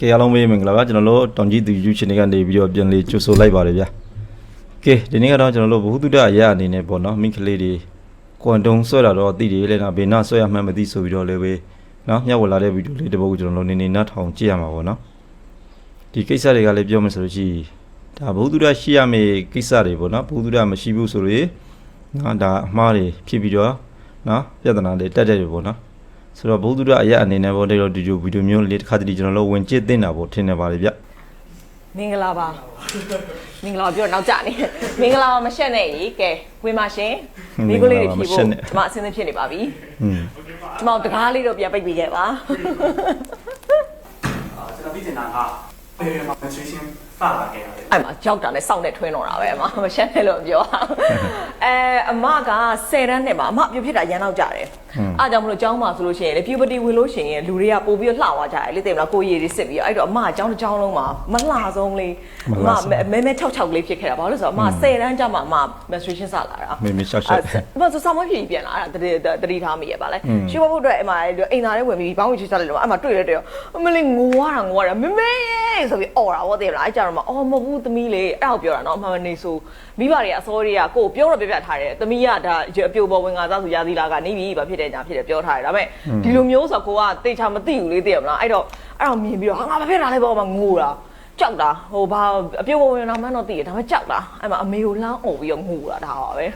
ကဲအားလုံးပဲမင်္ဂလာပါကျွန်တော်တို့တောင်ကြီးသူ YouTube channel ကနေပြီးတော့ပြန်လေးကြိုဆိုလိုက်ပါတယ်ဗျာကဲဒီနေ့ကတော့ကျွန်တော်တို့ဘုဟုတုဒအရာအနေနဲ့ပေါ့နော်မိခလေးတွေကွန်တုံဆွဲတာတော့သိတယ်လေနော်ဘေနာဆွဲရမှန်းမသိဆိုပြီးတော့လည်းပဲနော်မျှဝေလာတဲ့ဗီဒီယိုလေးတစ်ပုဒ်ကိုကျွန်တော်တို့နေနေနားထောင်ကြည့်ရမှာပေါ့နော်ဒီကိစ္စတွေကလည်းပြောမယ်ဆိုလို့ရှိရင်ဒါဘုဟုတုဒရှိရမယ့်ကိစ္စတွေပေါ့နော်ဘုဟုတုဒမရှိဘူးဆိုလို့နော်ဒါအမှားတွေဖြစ်ပြီးတော့နော်ပြဿနာတွေတက်တဲ့တွေပေါ့နော် ဆိုတော့ဘုဒ္ဓရအရာအနေနဲ့ပေါ့ဒီလိုဒီလိုဗီဒီယိုမျိုးလေးတစ်ခါတည်းကျွန်တော်တို့ဝင်ကြည့်တင်တာပေါ့ထင်နေပါလေဗျမင်္ဂလာပါမင်္ဂလာပြောတော့နောက်ကြနေမင်္ဂလာမရှက်နဲ့ကြီးကဲဝင်ပါရှင်မိကလေးတွေဖြီးဖို့ကျွန်မအဆင်သင့်ဖြစ်နေပါပြီကျွန်မတကားလေးတော့ပြန်ပိတ်ပေးခဲ့ပါအာကျွန်တော်ပြင်တာကဘယ်မှာ menstruation စလာခဲ့ရတယ်အဲ့မှာကြောက်တာနဲ့စောင့်နဲ့ထွင်းတော့တာပဲအမမရှက်နဲ့လို့ပြောအဲအမက10တန်းနဲ့မှာအမပြဖြစ်တာရန်တော့ကြတယ်အားကြောင့်မလို့ကျောင်းမှာဆိုလို့ရှိရင်လေ puberty ဝင်လို့ရှိရင်လူတွေကပို့ပြီးလှသွားကြတယ်လေသိမလားကိုရည်တွေစစ်ပြီးအဲ့တော့အမကကျောင်းတစ်ကျောင်းလုံးမှာမလှဆုံးလေးအမမဲမဲ66လေးဖြစ်ခဲ့တာဘာလို့လဲဆိုတော့အမ10တန်းကျမှအမ menstruation စလာတာမေမေ66အမဆိုဆောင်းမဖြစ်ပြန်လာအဲ့ဒါတတိထားမိရပါလဲရှင်းဖို့အတွက်အမအိမ်သားထဲဝင်ပြီးဘောင်းဝင်ချေချလိုက်တော့အမတွေ့ရတဲ့တော့အမလေးငိုရတာငိုရတာမမေရဲ့ဆိုပြီးអော်တာဗောသိမလားအဲ့ကြတော့မှအော်မဟုတ်ဘူးသမီးလေအဲ့ဒါကိုပြောတာနော်အမှန်မနေဆိုမိဘတွေကအစောတွေကကိုကိုပြောတော့ပြပြထားတယ်သမီးကဒါအပြိုပေါ်ဝင်ကားစားဆိုရာသီလာကနေပြီဘာဖြစ်တယ်ညာဖြစ်တယ်ပြောထားတယ်ဒါပေမဲ့ဒီလိုမျိုးဆိုကိုကတေချာမသိဘူးလေသိရမလားအဲ့တော့အဲ့တော့မြင်ပြီးတော့ဟာငါဘာဖြစ်တာလဲပေါ့မှငိုတာကြောက်တာဟိုဘာအပြိုပေါ်ဝင်တာမှန်းတော့သိတယ်ဒါပေမဲ့ကြောက်တာအဲ့မှာအမေကိုလှမ်းអော်ပြီးတော့ငိုတာဒါပါပဲ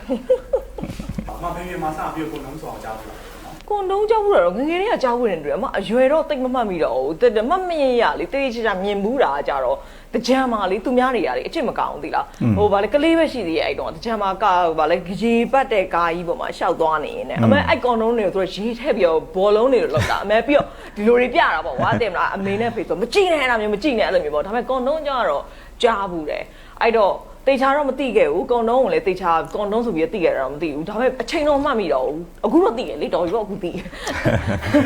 မမေမေမစပြီးကိုနှုံးဆိုအောင်ကြားဘူးလားကိုနှုံးကြောက်ဘူးတော့ငငယ်လေးကကြောက်ဝင်နေတယ်အမအရွယ်တော့တိတ်မမှတ်မိတော့ဘူးမမမြင်ရလေတေးချာချာမြင်ဘူးတာကြတော့ တကြံမာလေသူများတွေရာလေအချစ်မကောင်းဘူးသီလားဟိုဗာလေကလေးပဲရှိသေးရဲ့အဲ့တော့တကြံမာကဗာလေရေပတ်တဲ့ကာကြီးပေါ်မှာရှောက်သွားနေရင်ねအမေအိုက်ကွန်လုံးတွေကိုသူတို့ရေးထည့်ပြီးတော့ဘောလုံးတွေကိုလောက်တာအမေပြီးတော့ဒီလိုတွေပြတာပေါ့ဝါတယ်မလားအမေနဲ့ဖေးဆိုမကြည့်နဲ့အဲ့ဒါမျိုးမကြည့်နဲ့အဲ့လိုမျိုးပေါ့ဒါပေမဲ့ကွန်လုံးကြတော့ကြားဘူးတယ်အဲ့တော့တေချာတော့မသိခဲ့ဘူးကွန်တုံးကိုလည်းတေချာကွန်တုံးဆိုပြီးသိခဲ့တာတော့မသိဘူးဒါပေမဲ့အချိန်တော့မှတ်မိတော့ဘူးအခုတော့သိတယ်လေတော်ပြီပေါ့အခုသိ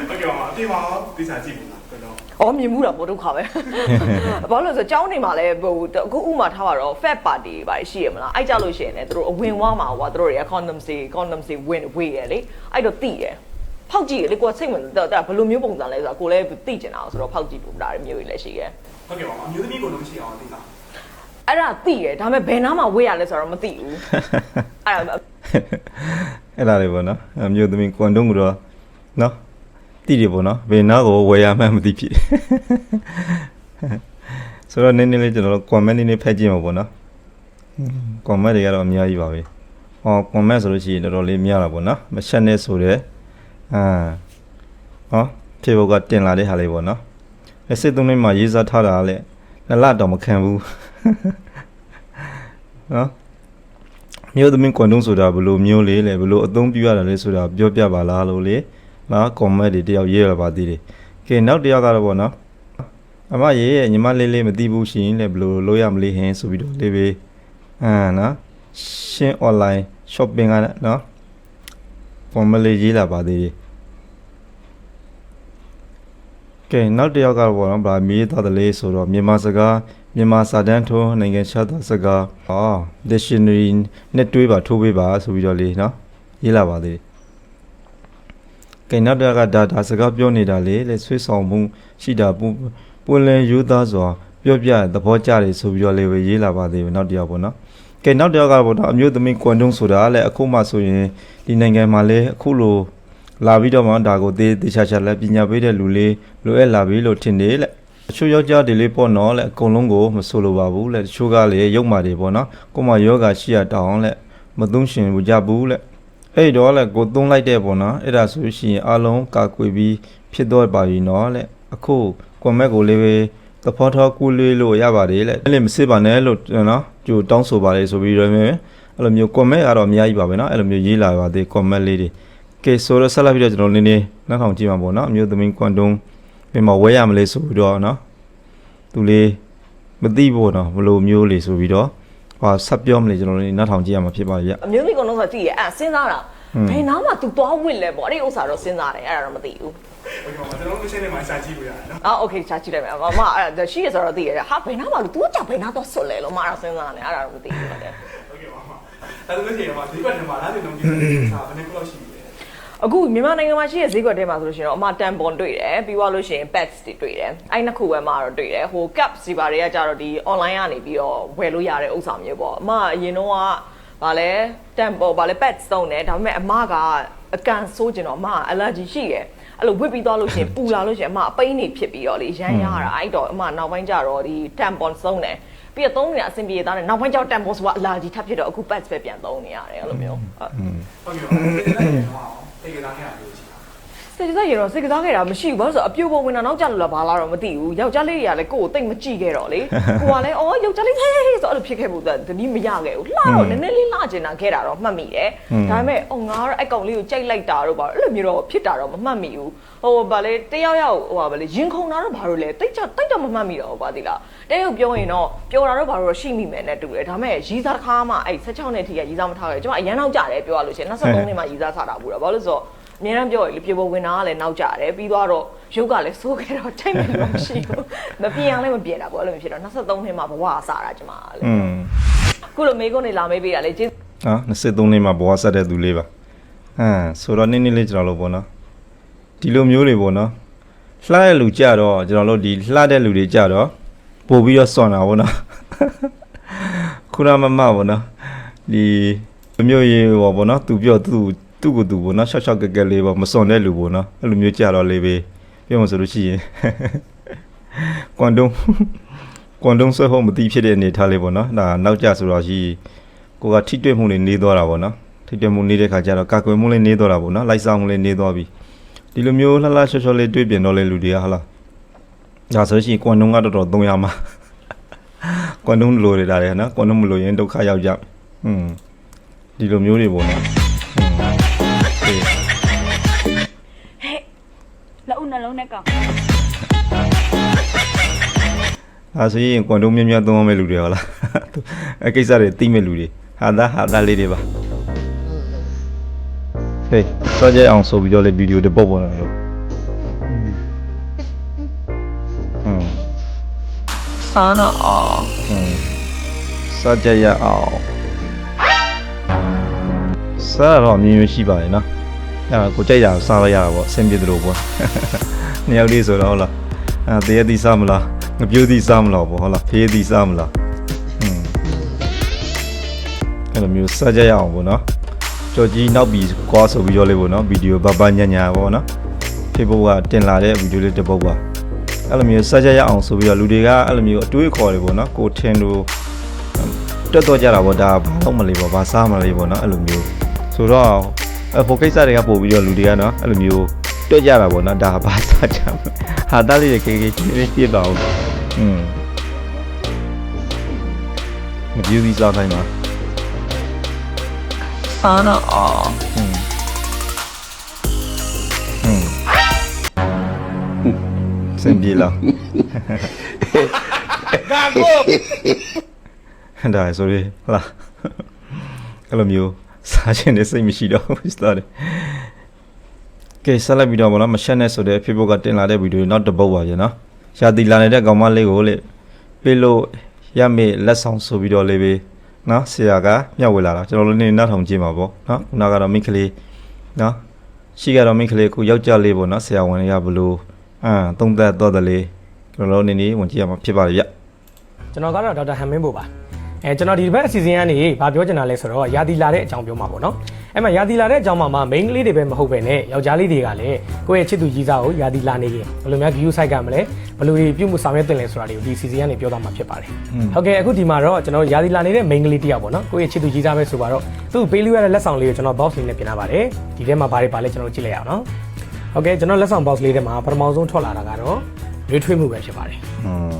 ဟုတ်ကဲ့ပါအသေးပါတေချာကြည့်ပါ အော်မြင်မှုတာပေါ့ဒုက္ခပဲဘာလို့လဲဆိုတော့ចောင်းနေမှာလဲဟိုအခုဥမာထားပါတော့ fat party တွေပါရှိရမလားအဲ့ကြလို့ရှိရင်လည်းသူတို့အဝင်ဝမှာဟွာသူတို့တွေက condom တွေ condom တွေဝင်ဝေးရလေအဲ့တော့တိရဖောက်ကြည့်လေကိုယ်စိတ်ဝင်တော့ဘယ်လိုမျိုးပုံစံလဲဆိုတော့ကိုယ်လည်းသိကျင်တာဆိုတော့ဖောက်ကြည့်လို့ဒါမျိုးတွေလည်းရှိရဲ့ဟုတ်ကဲ့ပါအမျိုးသမီးကိုလုံးရှိအောင်သိတာအဲ့ဒါသိရဒါပေမဲ့ဘယ်နားမှာဝေးရလဲဆိုတော့မသိဘူးအဲ့ဒါအဲ့ဒါလေးပေါ့နော်အမျိုးသမီးကွန်တုံးကတော့နော် တိတယ်ပေါ့နော်ဘယ်နာကိုဝယ်ရမှန်းမသိဖြစ်ဆိုတော့နည်းနည်းလေးကျွန်တော်တို့ comment နည်းနည်းဖတ်ကြည့်မှာပေါ့နော် comment တွေကတော့အများကြီးပါပဲဟော comment ဆိုလို့ရှိရင်တော်တော်လေးများတာပေါ့နော်မချက်နဲ့ဆိုတဲ့အာဟော Facebook ကတင်လာတဲ့ဟာလေးပေါ့နော်လက်စစ်သုံးလေးမှာရေးစားထားတာလည်းနှစ်လတော့မခံဘူးနော်မျိုးသမီးကွန်တုံးဆိုတာဘယ်လိုမျိုးလေးလဲဘယ်လိုအသုံးပြုရတာလဲဆိုတာပြောပြပါလားလို့လေ နော်ကွန်မန့်တွေတယောက်ရေးရပါသေးတယ်ကဲနောက်တစ်ယောက်ကတော့ဗောနော်အမရေးရဲ့ညီမလေးလေးမသိဘူးရှိရင်လည်းဘယ်လိုလုပ်ရမလဲဟင်းဆိုပြီးတော့လေးပဲအာနော်ရှင်း online shopping ကနော်ကွန်မန့်လေးရေးလာပါသေးတယ်ကဲနောက်တစ်ယောက်ကတော့ဗောနော်ဗာမေးသွားတယ်လေဆိုတော့မြန်မာစကားမြန်မာစာတန်းထုံးနိုင်ငံခြားသားစကားဟော dictionary နဲ့တွေးပါထိုးပေးပါဆိုပြီးတော့လေနော်ရေးလာပါသေးတယ် ကဲနောက်တစ်ယောက်ကဒါဒါစကားပြောနေတာလေလေဆွေးဆောင်မှုရှိတာပူပွင့်လင်းယူသားစွာပြောပြသဘောကျတယ်ဆိုပြီးတော့လေပဲရေးလာပါသေးတယ်နောက်တစ်ယောက်ပေါ့နော်ကဲနောက်တစ်ယောက်ကပေါ့နော်အမျိုးသမီးကွန်တုံးဆိုတာလေအခုမှဆိုရင်ဒီနိုင်ငံမှာလေအခုလိုလာပြီးတော့မှဒါကိုတေးတေချာချာလည်းပညာပေးတဲ့လူလေးလိုအပ်လာပြီလို့ထင်တယ်လေအချို့ယောက်ျားတွေလေးပေါ့နော်လေအကုန်လုံးကိုမဆိုလိုပါဘူးလေတချို့ကလည်းရုပ်မာတွေပေါ့နော်ကိုမယောဂရှိရတောင်းလေမသုံးရှင်ဘူးကြဘူးလေ အဲ့တော့လေကိုသုံးလိုက်တဲ့ပေါ့နော်အဲ့ဒါဆိုရှင်အလုံးကာကွယ်ပြီးဖြစ်တော့ပါပြီနော်လေအခုကွန်မက်ကိုလေးပဲသဘောထားကူလေးလို့ရပါတယ်လေအဲ့လေမစစ်ပါနဲ့လို့နော်ကြိုတောင်းဆိုပါလေဆိုပြီးတော့မြဲအဲ့လိုမျိုးကွန်မက်ကတော့အများကြီးပါပဲနော်အဲ့လိုမျိုးရေးလာပါသေးကွန်မက်လေးတွေကဲဆိုတော့ဆက်လက်ပြီးတော့ကျွန်တော်နည်းနည်းနောက်ထောင်ကြည့်မှာပေါ့နော်အမျိုးသမီးကွန်တုံးပြင်မှာဝဲရမလဲဆိုပြီးတော့နော်သူလေးမသိဘူးနော်ဘလို့မျိုးလေးဆိုပြီးတော့ ဟိုဆက်ပြောမလဲကျွန်တော်တို့နားထောင်ကြည့်ရမှာဖြစ်ပါရဲ့အမျိုးသမီးကတော့ဆိုသိရဲ့အဲ့စဉ်းစားတာဘယ်နားမှာ तू သွားဝင်လဲပေါ့အဲ့ဒီဥစ္စာတော့စဉ်းစားတယ်အဲ့ဒါတော့မသိဘူးကျွန်တော်တို့ချင်းနေမှာရှာကြည့်လို့ရတယ်နော်။အော် okay ရှာကြည့်လိုက်မယ်။မမအဲ့ရှိရဆိုတော့သိရတယ်။ဟာဘယ်နာမှလို့ तू ကြောက်ဘယ်နာတော့ဆွတ်လဲလို့မအားစဉ်းစားနေအဲ့ဒါတော့မသိဘူးလေ။ Okay မမ။အဲ့ဒါလို့ရှိရင်မဒီဘက်ထဲမှာလားဒီလုံးကြီးကဘယ်နှခုလောက်ရှိ အခုမြန်မာနိုင်ငံမှာရှိတဲ့ဈေးကွက်ထဲမှာဆိုလို့ရှိရင်တော့အမတန်ပွန်တွေ့တယ်ပြီးသွားလို့ရှိရင် pets တွေတွေ့တယ်အဲ့နှစ်ခုပဲမှာတော့တွေ့တယ်ဟို cup စီပါတွေကကြတော့ဒီ online ကနေပြီးတော့ဝယ်လို့ရတဲ့ဥစ္စာမျိုးပေါ့အမအရင်တော့ကဗာလဲတန်ပေါ်ဗာလဲ pets သုံးတယ်ဒါပေမဲ့အမကအကန်ဆိုးကျင်တော့အမက allergy ရှိတယ်အဲ့လိုဝစ်ပြီးသွားလို့ရှိရင်ပူလာလို့ရှိရင်အမအပိန်းနေဖြစ်ပြီးတော့လေရမ်းရတာအဲ့တော့အမနောက်ပိုင်းကျတော့ဒီ tampon သုံးတယ်ပြီးတော့သုံးနေတာအဆင်ပြေသားတယ်နောက်ပိုင်းကျတော့ tampon ဆိုတာ allergy ထပ်ဖြစ်တော့အခု pets ပဲပြန်သုံးနေရတယ်အဲ့လိုမျိုးဟုတ်ဟုတ်ပြီ။တေက လာခဲ့တာလို့ရှိတာ စိတ်ကစားရတော့စိတ်ကစားခဲ့တာမရှိဘူးဘာလို့လဲဆိုတော့အပြိုပုံဝင်တာနောက်ကျလို့လားဘာလားတော့မသိဘူးယောက်ျားလေးတွေကလည်းကိုယ်ကိုတိတ်မကြည့်ခဲ့တော့လေကိုကလည်းအော်ယောက်ျားလေးဟဲဟဲဆိုအဲ့လိုဖြစ်ခဲ့ဖို့တတိမရခဲ့ဘူးလှတော့နည်းနည်းလေးလှကျင်တာခဲ့တာတော့မှတ်မိတယ်ဒါပေမဲ့အော်ငါကတော့အကောင်လေးကိုကြိုက်လိုက်တာတော့ဘာလို့အဲ့လိုမျိုးတော့ဖြစ်တာတော့မမှတ်မိဘူးဟိုဗာလေတယောက်ယောက်ဟိုဗာလေရင်ခုန်တာတော့ဘာလို့လဲတိတ်ချတိတ်တော့မမှတ်မိတော့ဘူးပါတိလားတယောက်ပြောရင်တော့ပြောတာတော့ဘာလို့ရှိမိမယ်နဲ့တူတယ်ဒါပေမဲ့ရီးစားတစ်ခါမှအဲ့16နှစ်ထိကရီးစားမထားခဲ့ကျွန်မအရန်နောက်ကြတယ်ပြောရလို့ရှိရင်23နှစ်မှရီးစားထားတာဘူးတော့ဘာလို့လဲဆိုတော့ အများအားပြောရလေပြေပေါ်ဝင်တာကလည်းနောက်ကျတယ်ပြီးတော့ရုပ်ကလည်းစိုးခဲ့တော့ထိတ်မယ်လို့မရှိဘူးမပြေအောင်လည်းမပြေတာပေါ့အဲ့လိုမျိုးဖြစ်တော့23နှစ်မှဘဝအစားတာကျမကလေอืมခုလိုမေကုန်းနေလာမေးပေးတာလေကျေးနော်23နှစ်မှာဘဝဆက်တဲ့သူလေးပါဟမ်ဆိုတော့နည်းနည်းလေးကျွန်တော်တို့ပေါ့နော်ဒီလိုမျိုးတွေပေါ့နော်လှတဲ့လူကြတော့ကျွန်တော်တို့ဒီလှတဲ့လူတွေကြတော့ပို့ပြီးတော့စွန့်တာပေါ့နော်ခုနမမပေါ့နော်ဒီမျိုးရေးပေါ့ပေါ့နော်သူပြောသူ သူ့ကိုသူပေါ့နော်ရှော့ရှော့ကက်ကက်လေးပေါ့မစွန့်တဲ့လူပေါ့နော်အဲ့လိုမျိုးကြတော့လေးပဲပြောမှဆိုလို့ရှိရင်ကွန်ဒုံကွန်ဒုံဆွဲဖို့မသိဖြစ်တဲ့အနေထားလေးပေါ့နော်ဒါနောက်ကျဆိုတော့ရှိကိုကထိတွေ့မှုလေးနေသွားတာပေါ့နော်ထိတွေ့မှုနေတဲ့ခါကျတော့ကာကွယ်မှုလေးနေသွားတာပေါ့နော်လိုက်ဆောင်မှုလေးနေသွားပြီဒီလိုမျိုးလှလှချောချောလေးတွေ့ပြင်တော့လေလူတွေကဟာလားဒါဆိုရှင်ကွန်ဒုံကတော်တော်သုံးရမှာကွန်ဒုံလိုရတာလေနော်ကွန်ဒုံမလိုရင်ဒုက္ခရောက်ကြอืมဒီလိုမျိုးတွေပေါ့နော် လက်ဦးနှလုံးနဲ့ကောင်။ဒါဆိုရင်ကွန်ဒိုမြမြသုံးရမယ့်လူတွေဟုတ်လား။အဲကိစ္စတွေသိမဲ့လူတွေဟာသားဟာသားလေးတွေပါ။ဟေးစောကြအောင်ဆိုပြီးတော့လေဗီဒီယိုတစ်ပုတ်ပေါ်လာလို့။စားနာအောင်။စောကြရအောင်။စားတော့အမြင်မျိုးရှိပါရဲ့နော်။ အဲ့ဒါကိုကြိုက်တာကိုစားလို့ရတာပေါ့အဆင်ပြေတယ်လို့ပေါ့နှစ်ယောက်လေးဆိုတော့ဟုတ်လားအဲတရက်သီးစားမလားငပြိုးသီးစားမလားပေါ့ဟုတ်လားဖေးသီးစားမလားอืมအဲ့လိုမျိုးစကြရအောင်ပေါ့နော်ကြော်ကြီးနောက်ပြီးကွာဆိုပြီးတော့လေးပေါ့နော်ဗီဒီယိုပပညညာပေါ့နော် Facebook ကတင်လာတဲ့ဗီဒီယိုလေးတစ်ပုတ်ပါအဲ့လိုမျိုးစကြရအောင်ဆိုပြီးတော့လူတွေကအဲ့လိုမျိုးအတွေးခေါ်တယ်ပေါ့နော်ကိုထင်လို့တွတ်တော့ကြတာပေါ့ဒါဘာလို့မလေးပေါ့ဘာစားမလေးပေါ့နော်အဲ့လိုမျိုးဆိုတော့ အဖိုကိစ္စတွေကပို့ပြီးတော့လူတွေကနော်အဲ့လိုမျိုးတွတ်ကြတာပေါ့နော်ဒါဘာစားကြမလဲဟာတားလေးတွေကေကေချင်းလေးပြစ်ပါအောင်อืมမကြည့်သီးစားတိုင်းပါ စားတော့အော် อืมอืมစင်ပြေလားဒါကိုဒါဆိုရလာအဲ့လိုမျိုး စားခြင်းနဲ့စိတ်မရှိတော့ဘူးစတာတယ်ကဲဆက်လိုက်ပြီးတော့ဗောနော်မရှက်နဲ့ဆိုတဲ့ Facebook ကတင်လာတဲ့ဗီဒီယိုနောက်တစ်ပုတ်ပါပြန်နော်ရှာတီလာနေတဲ့ကောင်မလေးကိုလေပေးလို့ရမေလက်ဆောင်ဆိုပြီးတော့လေးပဲနော်ဆရာကမျှဝေလာတာကျွန်တော်တို့နေနောက်ထောင်ကြည့်မှာပေါ့နော်ခုနကတော့မိန်းကလေးနော်ရှိကတော့မိန်းကလေးကိုယောက်ျားလေးပေါ့နော်ဆရာဝန်လေးကဘလို့အမ်သုံးသက်တော့တယ်လေကျွန်တော်တို့နေနေဝင်ကြည့်ရမှာဖြစ်ပါလေဗျကျွန်တော်ကတော့ဒေါက်တာဟန်မင်းပို့ပါ အဲကျွန်တော်ဒီဘက်အစီအစဉ်ကနေဗာပြောချင်တာလဲဆိုတော့ယာတီလာတဲ့အကြောင်းပြောမှာပေါ့နော်အဲ့မှာယာတီလာတဲ့အကြောင်းမှာမိန်းကလေးတွေပဲမဟုတ်ပဲねယောက်ျားလေးတွေကလည်းကိုယ့်ရဲ့ချစ်သူကြီးစားကိုယာတီလာနေရင်ဘယ်လိုများ view site ကမလဲဘယ်လိုပြုမှုဆောင်ရွက်တင်လဲဆိုတာတွေကိုဒီ season ကနေပြောသွားမှာဖြစ်ပါတယ်ဟုတ်ကဲ့အခုဒီမှာတော့ကျွန်တော်ယာတီလာနေတဲ့မိန်းကလေးတစ်ယောက်ပေါ့နော်ကိုယ့်ရဲ့ချစ်သူကြီးစားပဲဆိုပါတော့သူ့ပေးလို့ရတဲ့လက်ဆောင်လေးကိုကျွန်တော် box လေးနဲ့ပြင်ထားပါတယ်ဒီထဲမှာဘာတွေပါလဲကျွန်တော်ကြည့်လိုက်အောင်နော်ဟုတ်ကဲ့ကျွန်တော်လက်ဆောင် box လေးထဲမှာပထမဆုံးထွက်လာတာကတော့ရွေးထွေးမှုပဲဖြစ်ပါတယ် อืม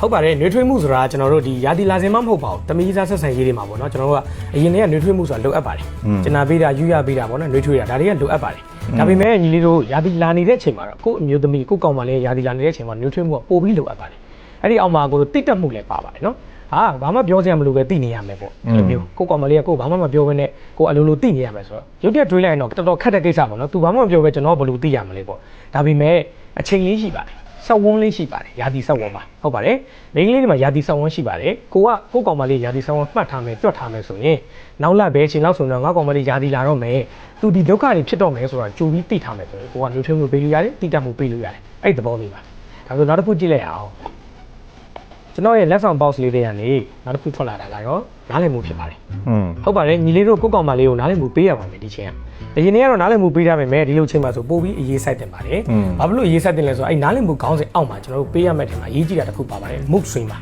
ဟုတ်ပါတယ်နှွေးထွေးမှုဆိုတာကျွန်တော်တို့ဒီရာသီလာစင်မှမဟုတ်ပါဘူးတမီးစားဆက်ဆံရေးတွေမှာပေါ့နော်ကျွန်တော်တို့ကအရင်တည်းကနှွေးထွေးမှုဆိုတာလိုအပ်ပါတယ်ကျန်နာပေးတာယူရပေးတာပေါ့နော်နှွေးထွေးတာဒါတွေကလိုအပ်ပါတယ်ဒါပေမဲ့ညီလေးတို့ရာသီလာနေတဲ့အချိန်မှာတော့ကို့အမျိုးသမီးကို့ကောင်မလေးရာသီလာနေတဲ့အချိန်မှာနှွေးထွေးမှုကပိုပြီးလိုအပ်ပါတယ်အဲ့ဒီအောက်မှာကိုတိတ်တက်မှုလည်းပါပါတယ်နော်ဟာဘာမှပြောစရာမလိုပဲသိနေရမယ်ပေါ့အဲ့လိုမျိုးကို့ကောင်မလေးကကို့ဘာမှမပြောဘဲနဲ့ကို့အလိုလိုသိနေရမယ်ဆိုတော့ရုပ်တရက်တွေးလိုက်ရင်တော့တော်တော်ခက်တဲ့ကိစ္စပေါ့နော် तू ဘာမှမပြောပဲကျွန်တော်ဘယ်လိုသိရမလဲပေါ့ဒါပေမဲ့အချိန်လေးရှိပါတယ် စောက်ဝန်းလေးရှိပါတယ်ယာတီစောက်ဝန်းပါဟုတ်ပါတယ်မိန်းကလေးတွေမှာယာတီစောက်ဝန်းရှိပါတယ်ကိုကကိုကောင်မလေးယာတီစောက်ဝန်းမှတ်ထားမယ်တွက်ထားမယ်ဆိုရင်နောက်လာဘဲအချိန်လောက်ဆိုတော့ငါကောင်မလေးယာတီလာတော့မယ်သူဒီဒုက္ခတွေဖြစ်တော့မယ်ဆိုတာကြိုပြီးသိထားမယ်ဆိုရင်ကိုကမျိုးထုံးမျိုးပေးလို့ရတယ်တိတတ်မှုပေးလို့ရတယ်အဲ့ဒီသဘောလေးပါဒါဆိုနောက်တစ်ခုကြည့်လိုက်ရအောင် ကျွန်တော်ရဲ့လက်ဆောင် box လေးတွေကနေနောက်တစ်ခုထွက်လာတာကရောနားလည်မှုဖြစ်ပါတယ်อืมဟုတ်ပါတယ်ညီလေးတို့ကိုယ့်ကောင်မလေးကိုနားလည်မှုပေးရပါမယ်ဒီချိန်ကအရင်နေ့ကတော့နားလည်မှုပေးရပါမယ်ဒီလိုချိန်မှာဆိုပို့ပြီးအရေးဆိုင်တင်ပါတယ်ဘာဖြစ်လို့အရေးဆိုင်တင်လဲဆိုတော့အဲ့နားလည်မှုခေါင်းစဉ်အောက်မှာကျွန်တော်တို့ပေးရမယ့်ထင်မှာအရေးကြီးတာတစ်ခုပါပါတယ် mood swing ပါ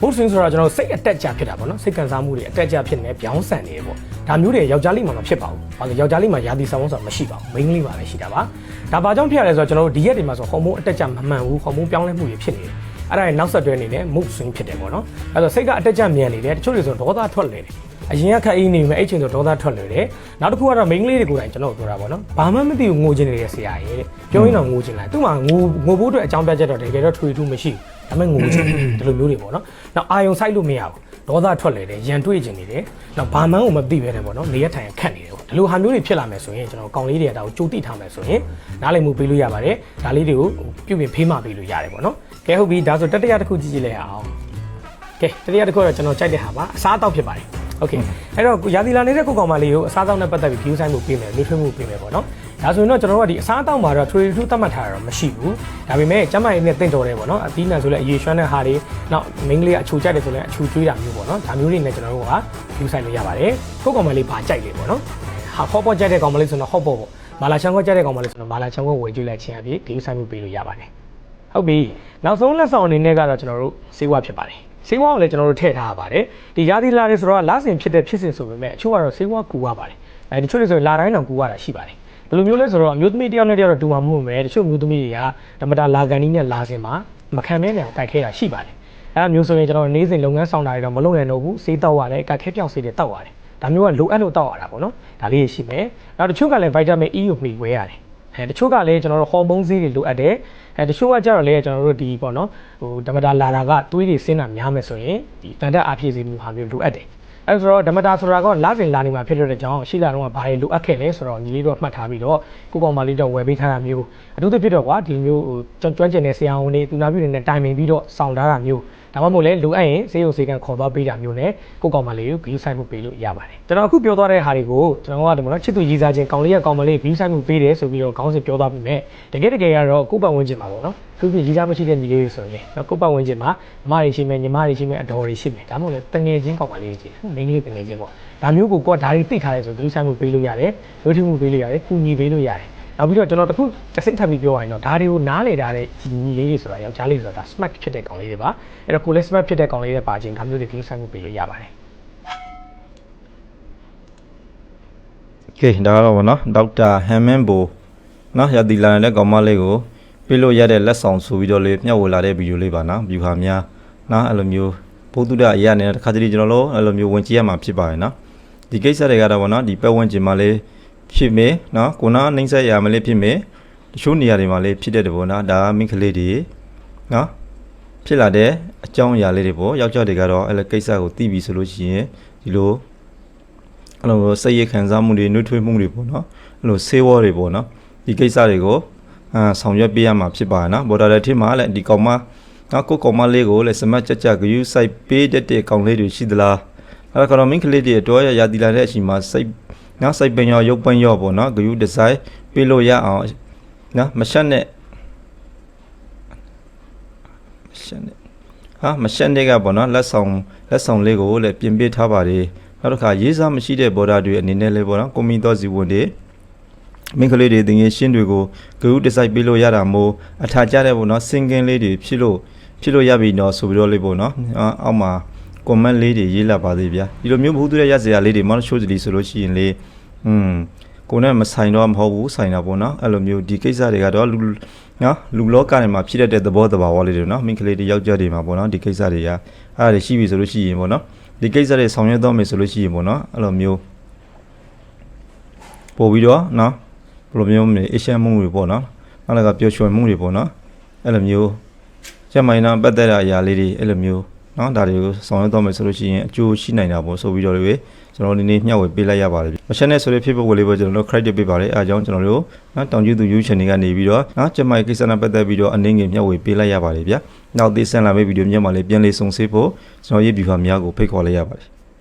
mood swing ဆိုတော့ကျွန်တော်တို့စိတ်အတက်ကြဖြစ်တာပေါ့နော်စိတ်ကန်စားမှုတွေအတက်ကြဖြစ်နေပြောင်းဆန်နေပေါ့ဒါမျိုးတွေယောက်ျားလေးမှာမဖြစ်ပါဘူးဘာလို့ယောက်ျားလေးမှာယာတီဆောင်ဆိုတာမရှိပါဘူးမိန်းကလေးမှာလည်းရှိတာပါဒါဘာကြောင့်ဖြစ်ရလဲဆိုတော့ကျွန်တော်တို့ဒီရက်တွေမှာဆိုဟော်မုန်းအတက်ကြမမှန်ဘူးဟော်မုန်းပြောင်းလဲမှုတွေဖြစ်နေတယ် အဲ့ဒါရဲ့နောက်ဆက်တွဲအနေနဲ့ mood swing ဖြစ်တယ်ပေါ့နော်အဲ့တော့စိတ်ကအတက်ကြမြန်နေတယ်တချို့တွေဆိုဒေါသထွက်လေတယ်အရင်ကခက်အေးနေမယ်အဲ့ချိန်ဆိုဒေါသထွက်လေတယ်နောက်တစ်ခုကတော့မိန်းကလေးတွေကိုယ်တိုင်ကျွန်တော်တို့ပြောတာပေါ့နော်ဘာမှမသိဘူးငိုချင်နေတဲ့ဆရာရဲ့တဲ့ပြောရင်းတော့ငိုချင်လာသူ့မှာငိုငိုဖို့အတွက်အကြောင်းပြချက်တော့တကယ်တော့ထွေထူးမရှိဘူးဒါပေမဲ့ငိုချင်တယ်ဒီလိုမျိုးတွေပေါ့နော်နောက်အာယုံဆိုင်လို့မရဘူးဒေါသထွက်လေတယ်ရန်တွေးချင်နေတယ်နောက်ဘာမှန်းကိုမသိပဲနဲ့ပေါ့နော်နေရထိုင်ခတ်နေတယ်ပေါ့ဒီလိုဟာမျိုးတွေဖြစ်လာမယ်ဆိုရင်ကျွန်တော်ကောင်လေးတွေကဒါကိုကြိုတိထားမယ်ဆိုရင်နားလည်မှုပေးလို့ရပါတယ်ဒါလေးတွေကိုပြုပြင်ဖေးမှပေးလို့ရတယ်ပေါ့နော် ကဲဟုတ်ပြီဒါဆိုတတိယတစ်ခုကြည့်ကြည့်လိုက်အောင် ကဲတတိယတစ်ခုကတော့ကျွန်တော်ကြိုက်တဲ့ဟာပါအစားအသောက်ဖြစ်ပါတယ်โอเคအဲ့တော့ရာသီလာနေတဲ့ကိုကောင်မလေးကိုအစားအသောက်နဲ့ပတ်သက်ပြီး view ဆိုင်မှုပေးမယ်လူထွေးမှုပေးမယ်ပေါ့နော်ဒါဆိုရင်တော့ကျွန်တော်တို့ကဒီအစားအသောက်မှာတော့ trade to သတ်မှတ်ထားတာတော့မရှိဘူးဒါပေမဲ့ကျမရေးနဲ့တင့်တော်တယ်ပေါ့နော်အသီးနှံဆိုလဲအရေးရွှမ်းတဲ့ဟာတွေနောက်မိန်းကလေးကအချူကြိုက်တယ်ဆိုလဲအချူကျွေးတာမျိုးပေါ့နော်ဒါမျိုးတွေနဲ့ကျွန်တော်တို့က view ဆိုင်လို့ရပါတယ်ကိုကောင်မလေးပါကြိုက်လေပေါ့နော်ဟာဟော့ပေါ့ကြိုက်တဲ့ကောင်မလေးဆိုတော့ဟော့ပေါ့ပေါ့မာလာချန်ခွက်ကြိုက်တဲ့ကောင်မလေးဆိုတော့မာလာချန်ခွက်ဝယ်ကျွေးလိုက်ခြင်းအပြင် view ဆိုင်မှုပေးလို့ရပါတယ် ဟုတ်ပြီနောက်ဆုံးလက်ဆောင်အနေနဲ့ကတော့ကျွန်တော်တို့စေဝါဖြစ်ပါတယ်စေဝါကိုလည်းကျွန်တော်တို့ထည့်ထားရပါတယ်ဒီရာသီလာတွေဆိုတော့လစဉ်ဖြစ်တဲ့ဖြစ်စဉ်ဆိုပေမဲ့အချို့ကတော့စေဝါကူရပါတယ်အဲဒီချို့တွေဆိုရင်လာတိုင်းတော့ကူရတာရှိပါတယ်ဘယ်လိုမျိုးလဲဆိုတော့အမျိုးသမီးတစ်ယောက်နဲ့တစ်ယောက်တော့တူမှာမဟုတ်ပဲတချို့မျိုးသမီးတွေကဓမ္မတာလာကန်နီးနဲ့လာစင်မှာမခံမဲနဲ့တိုက်ခဲတာရှိပါတယ်အဲဒါမျိုးဆိုရင်ကျွန်တော်နေ့စဉ်လုပ်ငန်းဆောင်တာတွေတော့မလုပ်နိုင်တော့ဘူးစေးတောက်ရတယ်ကတ်ခဲပြောက်စေးတွေတောက်ရတယ်ဒါမျိုးကလိုအပ်လို့တောက်ရတာပေါ့နော်ဒါလေးရှိမယ်နောက်တချို့ကလည်းဗိုက်တာမင် E ကိုမှီဝဲရတယ် အဲတချို့ကလည်းကျွန်တော်တို့ဟော်မုန်းဆေးတွေလိုအပ်တယ်အဲတချို့ကကြတော့လေကျွန်တော်တို့ဒီပေါ့နော်ဟိုဓမ္မတာလာတာကသွေးတွေဆင်းတာများမယ်ဆိုရင်ဒီတန်တက်အားဖြည့်စေမှုဟာမျိုးလိုအပ်တယ်အဲဆိုတော့ဓမ္မတာဆိုတာကလာစဉ်လာနေမှာဖြစ်တဲ့အကြောင်းရှိလာတော့ဘာတွေလိုအပ်ခဲ့လဲဆိုတော့ညီလေးတို့မှတ်ထားပြီးတော့ကိုကောင်မလေးတော့ဝယ်ပေးထားတာမျိုးအထူးသဖြင့်တော့ကွာဒီမျိုးဟိုကျွမ်းကျွမ်းကျင်တဲ့ဆရာဝန်တွေသူနာပြုတွေနဲ့တိုင်ပင်ပြီးတော့စောင့်ထားတာမျိုး ဒါမှမဟုတ်လဲလိုအပ်ရင်စေယုံစေကန်ခေါ်သွားပေးတာမျိုးနဲ့ကိုကောင်မလေးကို view ဆိုင်မှုပေးလို့ရပါတယ်ကျွန်တော်အခုပြောသွားတဲ့ဟာတွေကိုကျွန်တော်ကဒီမှာချစ်သူရည်စားခြင်းကောင်လေးကကောင်မလေး view ဆိုင်မှုပေးတယ်ဆိုပြီးတော့ခေါင်းစဉ်ပြောသွားပြီမဲ့တကယ်တကယ်ကတော့ကိုယ့်ပတ်ဝန်းကျင်မှာပေါ့နော်သူပြရည်စားမရှိတဲ့ညီလေးတွေဆိုရင်နော်ကိုယ့်ပတ်ဝန်းကျင်မှာအမတွေရှိမယ်ညီမတွေရှိမယ်အတော်တွေရှိမယ်ဒါမှမဟုတ်လဲတငယ်ချင်းကောင်မလေးကြီးမိန်းကလေးတငယ်ချင်းပေါ့ဒါမျိုးကိုကိုကဒါတွေသိထားတယ်ဆို view ဆိုင်မှုပေးလို့ရတယ်လွှဲထမှုပေးလို့ရတယ်ကူညီပေးလို့ရတယ် နောက်ပြီးတော့ကျွန်တော်တခုတစ်စိတ်ထပ်ပြီးပြောရရင်တော့ဒါတွေကိုနားလေတာတဲ့ညီလေးတွေဆိုတာယောက်ျားလေးတွေဆိုတာဒါ smart ဖြစ်တဲ့ကောင်လေးတွေပါအဲ့တော့ကိုလည်း smart ဖြစ်တဲ့ကောင်လေးတွေပါချင်းဒါမျိုးတွေ view ဆိုင်မှုပေးလို့ရပါတယ်ကဲဒါကတော့ဗောနော်ဒေါက်တာဟမ်မန်ဘိုနော်ရာတီလာတဲ့ကောင်မလေးကိုပြလို့ရတဲ့လက်ဆောင်ဆိုပြီးတော့လေမျှဝေလာတဲ့ဗီဒီယိုလေးပါနော်ဗျူဟာများနော်အဲ့လိုမျိုးဘုသူဒ္ဓအရာနဲ့တစ်ခါတလေကျွန်တော်တို့အဲ့လိုမျိုးဝင်ကြည့်ရမှာဖြစ်ပါတယ်နော်ဒီကိစ္စတွေကတော့ဗောနော်ဒီပတ်ဝန်းကျင်မှာလေး ဖြစ်မေနော်ကိုနာနှိမ့်ဆက်ရမလေးဖြစ်မေတချို့နေရာတွေမှာလေးဖြစ်တဲ့တဘောနော်ဒါကမိန်းကလေးတွေနော်ဖြစ်လာတဲ့အကြောင်းအရာလေးတွေပေါ့ယောက်ျားတွေကတော့အဲ့လိုကိစ္စကိုသိပြီဆိုလို့ရှိရင်ဒီလိုအဲ့လိုစိတ်ရခံစားမှုတွေနှွေးထွေးမှုတွေပေါ့နော်အဲ့လိုဆေးဝါးတွေပေါ့နော်ဒီကိစ္စတွေကိုအာဆောင်ရွက်ပေးရမှာဖြစ်ပါရဲ့နော်ဘော်ဒါလက်ထီမှာလည်းဒီကောင်မနော်ကိုကောင်မလေးကိုလည်းစမတ်ကြကြဂယူဆိုင်ပေးတတ်တဲ့ကောင်လေးတွေရှိသလားအဲ့ဒါကတော့မင်းကလေးတွေတော့ရရာတီလာတဲ့အချိန်မှာစိတ် နော်စိတ်ပင်ရောရုပ်ပင်ရောပေါ့နော်ဂယူဒီဇိုင်းပေးလို့ရအောင်နော်မရှက်နဲ့မရှက်နဲ့ဟာမရှက်နဲ့ကပေါ့နော်လက်ဆောင်လက်ဆောင်လေးကိုလည်းပြင်ပေးထားပါတယ်နောက်တစ်ခါရေးစားမရှိတဲ့ဘော်ဒါတွေအနေနဲ့လည်းပေါ့နော်ကွန်မီတော့စီဝန်တွေမင်းကလေးတွေတင်ငယ်ရှင်းတွေကိုဂရုဒီဇိုင်းပေးလို့ရတာမို့အထာကြတဲ့ပေါ့နော်စင်ကင်းလေးတွေဖြစ်လို့ဖြစ်လို့ရပြီတော့ဆိုပြီးတော့လေးပေါ့နော်အာအောက်မှာ comment လေးတွေရေးလာပါသေးဗျာဒီလိုမျိုးဘုသူတဲ့ရစရာလေးတွေမောင်ရှိုးစလီဆိုလို့ရှိရင်လေอืมကိုနဲ့မဆိုင်တော့မဟုတ်ဘူးဆိုင်တာပေါ့နော်အဲ့လိုမျိုးဒီကိစ္စတွေကတော့လူနော်လူလောကထဲမှာဖြစ်တတ်တဲ့သဘောတဘာဝလေးတွေနော်မိန်းကလေးတွေယောက်ျားတွေမှာပေါ့နော်ဒီကိစ္စတွေကအဲ့ဒါတွေရှိပြီဆိုလို့ရှိရင်ပေါ့နော်ဒီကိစ္စတွေဆောင်ရွက်တော့မယ်ဆိုလို့ရှိရင်ပေါ့နော်အဲ့လိုမျိုးပို့ပြီးတော့နော်ဘယ်လိုမျိုးမလဲအေရှန်မှုတွေပေါ့နော်နောက်ကပျော်ရွှင်မှုတွေပေါ့နော်အဲ့လိုမျိုးကျမိုင်းနာပတ်သက်တဲ့အရာလေးတွေအဲ့လိုမျိုး เนาะဒါတွေကိုဆောင်ရွက်တော့မယ်ဆိုလို့ရှိရင်အကျိုးရှိနိုင်တာပေါ့ဆိုပြီးတော့လေကျွန်တော်ဒီနေ့မျှဝေပေးလိုက်ရပါတယ်မရှက်နဲ့ဆိုတဲ့ Facebook ကိုလေးပဲကျွန်တော်တို့ credit ပေးပါတယ်အဲအကြောင်းကျွန်တော်တို့နော်တောင်ကျသူ YouTube channel ကနေပြီးတော့နော်ကျမရဲ့ကိစ္စနဲ့ပတ်သက်ပြီးတော့အနည်းငယ်မျှဝေပေးလိုက်ရပါတယ်ဗျာနောက်သေးဆန်လာမယ့်ဗီဒီယိုမြတ်မှာလေးပြန်လေးစုံစည်းဖို့ကျွန်တော်ရဲ့ viewer များကိုဖိတ်ခေါ်လိုက်ရပါတယ်